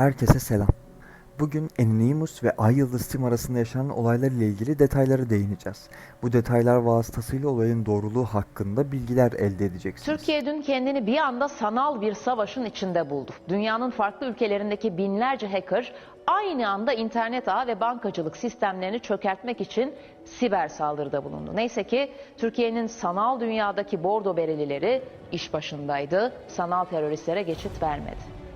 Herkese selam. Bugün Anonymous ve Ay Yıldız Team arasında yaşanan olaylar ile ilgili detaylara değineceğiz. Bu detaylar vasıtasıyla olayın doğruluğu hakkında bilgiler elde edeceksiniz. Türkiye dün kendini bir anda sanal bir savaşın içinde buldu. Dünyanın farklı ülkelerindeki binlerce hacker aynı anda internet ağ ve bankacılık sistemlerini çökertmek için siber saldırıda bulundu. Neyse ki Türkiye'nin sanal dünyadaki bordo berelileri iş başındaydı. Sanal teröristlere geçit vermedi.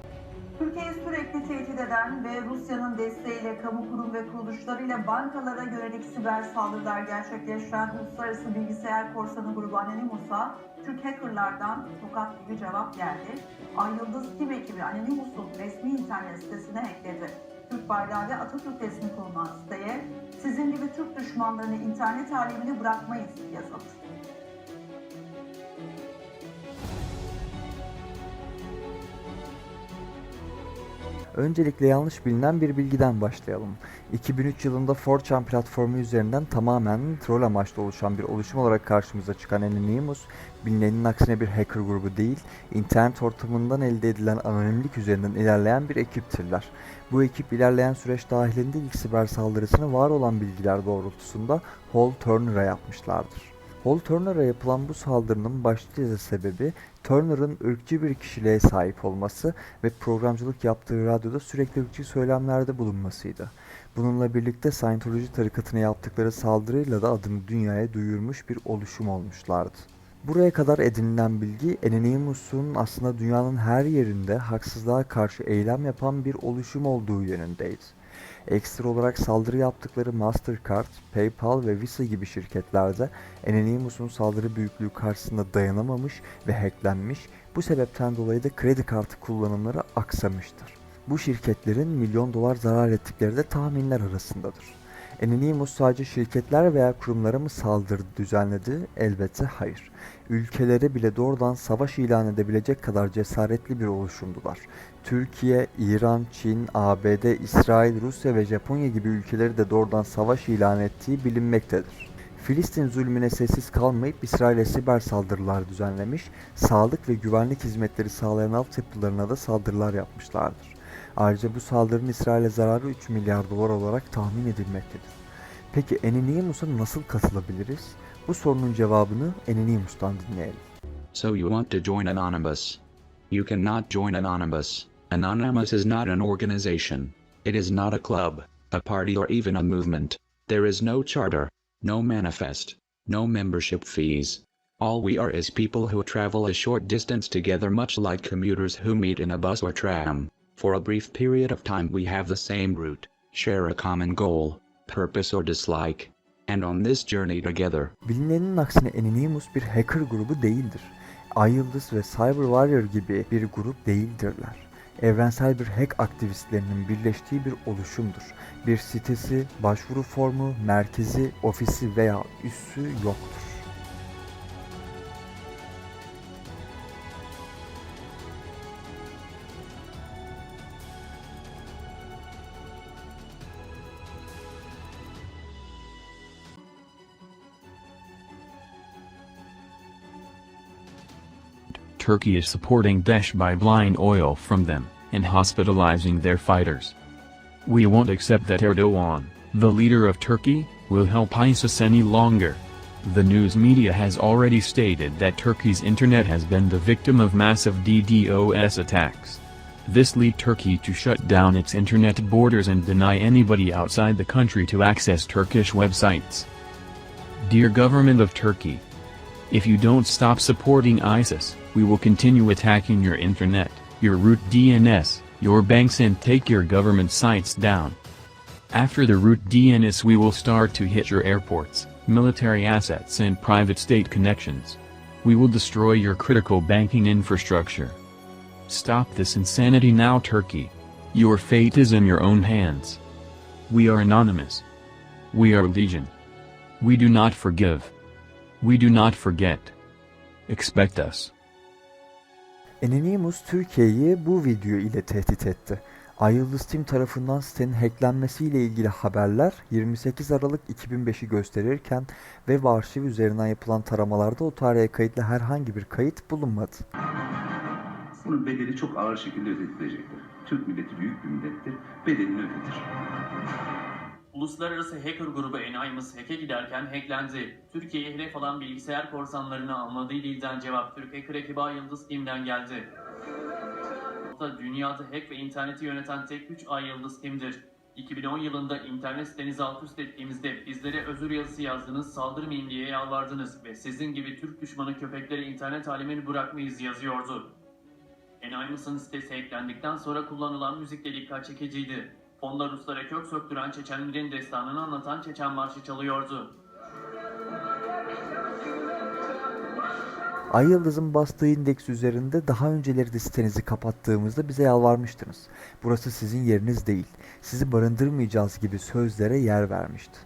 Türkiye'yi sürekli tehdit eden ve Rusya'nın desteğiyle kamu kurum ve kuruluşlarıyla bankalara yönelik siber saldırılar gerçekleştiren Uluslararası Bilgisayar Korsanı grubu Anonymous'a Türk hackerlardan tokat gibi cevap geldi. Ay Yıldız Tim ekibi Anonymous'un resmi internet sitesine hackledi. Türk bayrağı ve Atatürk resmi bulunan siteye sizin gibi Türk düşmanlarını internet alemine bırakmayız yazıldı. Öncelikle yanlış bilinen bir bilgiden başlayalım. 2003 yılında 4chan platformu üzerinden tamamen troll amaçlı oluşan bir oluşum olarak karşımıza çıkan Anonymous, bilinenin aksine bir hacker grubu değil, internet ortamından elde edilen anonimlik üzerinden ilerleyen bir ekiptirler. Bu ekip ilerleyen süreç dahilinde ilk siber saldırısını var olan bilgiler doğrultusunda Hall Turner'a yapmışlardır. Hall Turner'a yapılan bu saldırının başlıca sebebi Turner'ın ırkçı bir kişiliğe sahip olması ve programcılık yaptığı radyoda sürekli ırkçı söylemlerde bulunmasıydı. Bununla birlikte Scientology tarikatına yaptıkları saldırıyla da adını dünyaya duyurmuş bir oluşum olmuşlardı. Buraya kadar edinilen bilgi Anonymous'un aslında dünyanın her yerinde haksızlığa karşı eylem yapan bir oluşum olduğu yönündeydi. Ekstra olarak saldırı yaptıkları Mastercard, PayPal ve Visa gibi şirketlerde Anonymous'un saldırı büyüklüğü karşısında dayanamamış ve hacklenmiş, bu sebepten dolayı da kredi kartı kullanımları aksamıştır. Bu şirketlerin milyon dolar zarar ettikleri de tahminler arasındadır. Anonymous sadece şirketler veya kurumlara mı saldırı düzenledi? Elbette hayır. Ülkelere bile doğrudan savaş ilan edebilecek kadar cesaretli bir oluşumdular. Türkiye, İran, Çin, ABD, İsrail, Rusya ve Japonya gibi ülkeleri de doğrudan savaş ilan ettiği bilinmektedir. Filistin zulmüne sessiz kalmayıp İsrail'e siber saldırılar düzenlemiş, sağlık ve güvenlik hizmetleri sağlayan altyapılarına da saldırılar yapmışlardır. Ayrıca bu saldırının İsrail'e zararı 3 milyar dolar olarak tahmin edilmektedir. Peki Anonymous'a nasıl katılabiliriz? Bu sorunun cevabını Anonymous'tan dinleyelim. So you want to join Anonymous? You cannot join Anonymous. Anonymous is not an organization. It is not a club, a party or even a movement. There is no charter, no manifest, no membership fees. All we are is people who travel a short distance together much like commuters who meet in a bus or tram. For a brief period of time we have the same route, share a common goal, purpose or dislike, and on this journey together. Bilinenin aksine Anonymous bir hacker grubu değildir. Ay Yıldız ve Cyber Warrior gibi bir grup değildirler. Evrensel bir hack aktivistlerinin birleştiği bir oluşumdur. Bir sitesi, başvuru formu, merkezi, ofisi veya üssü yoktur. Turkey is supporting Daesh by buying oil from them and hospitalizing their fighters. We won't accept that Erdogan, the leader of Turkey, will help ISIS any longer. The news media has already stated that Turkey's internet has been the victim of massive DDoS attacks. This led Turkey to shut down its internet borders and deny anybody outside the country to access Turkish websites. Dear government of Turkey, if you don't stop supporting ISIS, we will continue attacking your internet, your root DNS, your banks and take your government sites down. After the root DNS we will start to hit your airports, military assets and private state connections. We will destroy your critical banking infrastructure. Stop this insanity now Turkey. Your fate is in your own hands. We are anonymous. We are legion. We do not forgive. We do not forget. Expect us. Anonymous Türkiye'yi bu video ile tehdit etti. Ay Yıldız Team tarafından sitenin hacklenmesiyle ilgili haberler 28 Aralık 2005'i gösterirken web arşiv üzerinden yapılan taramalarda o tarihe kayıtlı herhangi bir kayıt bulunmadı. bunun bedeli çok ağır şekilde ödetilecektir. Türk milleti büyük bir millettir. Bedelini ödetir. Uluslararası hacker grubu Anonymous hack'e giderken hacklendi. Türkiye'ye hedef alan bilgisayar korsanlarını anladığı dilden cevap Türk hacker ekibi Yıldız Team'den geldi. Dünyada hack ve interneti yöneten tek güç Ay Yıldız Team'dir. 2010 yılında internet sitenizi alt üst ettiğimizde bizlere özür yazısı yazdınız, saldırmayın diye yalvardınız ve sizin gibi Türk düşmanı köpekleri internet alemini bırakmayız yazıyordu. Anonymous'ın sitesi hacklendikten sonra kullanılan müzik de dikkat çekiciydi. Fonda Ruslara kök söktüren Çeçenlerin destanını anlatan Çeçen Marşı çalıyordu. Ay Yıldız'ın bastığı indeks üzerinde daha önceleri de sitenizi kapattığımızda bize yalvarmıştınız. Burası sizin yeriniz değil. Sizi barındırmayacağız gibi sözlere yer vermişti.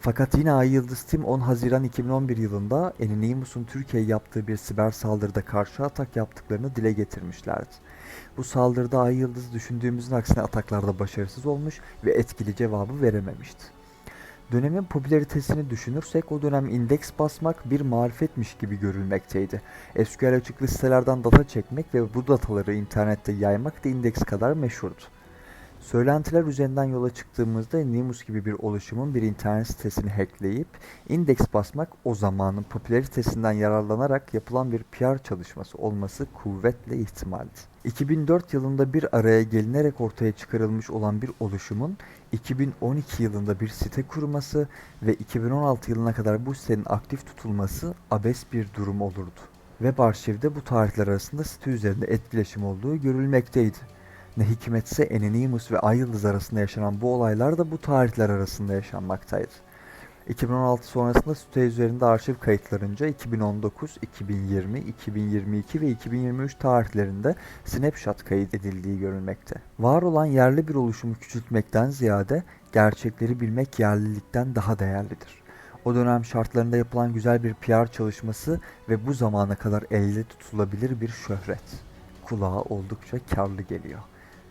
Fakat yine Ay Yıldız Team 10 Haziran 2011 yılında Anonymous'un Türkiye'ye yaptığı bir siber saldırıda karşı atak yaptıklarını dile getirmişlerdi. Bu saldırıda Ay Yıldız düşündüğümüzün aksine ataklarda başarısız olmuş ve etkili cevabı verememişti. Dönemin popülaritesini düşünürsek o dönem indeks basmak bir marifetmiş gibi görülmekteydi. SQL açıklı sitelerden data çekmek ve bu dataları internette yaymak da indeks kadar meşhurdu. Söylentiler üzerinden yola çıktığımızda Nimus gibi bir oluşumun bir internet sitesini hackleyip indeks basmak o zamanın popülaritesinden yararlanarak yapılan bir PR çalışması olması kuvvetle ihtimaldi. 2004 yılında bir araya gelinerek ortaya çıkarılmış olan bir oluşumun 2012 yılında bir site kurması ve 2016 yılına kadar bu sitenin aktif tutulması abes bir durum olurdu. Web arşivde bu tarihler arasında site üzerinde etkileşim olduğu görülmekteydi. Ne hikmetse Anonymous ve Ay Yıldız arasında yaşanan bu olaylar da bu tarihler arasında yaşanmaktaydı. 2016 sonrasında site üzerinde arşiv kayıtlarınca 2019, 2020, 2022 ve 2023 tarihlerinde snapshot kayıt edildiği görülmekte. Var olan yerli bir oluşumu küçültmekten ziyade gerçekleri bilmek yerlilikten daha değerlidir. O dönem şartlarında yapılan güzel bir PR çalışması ve bu zamana kadar elde tutulabilir bir şöhret. Kulağa oldukça karlı geliyor.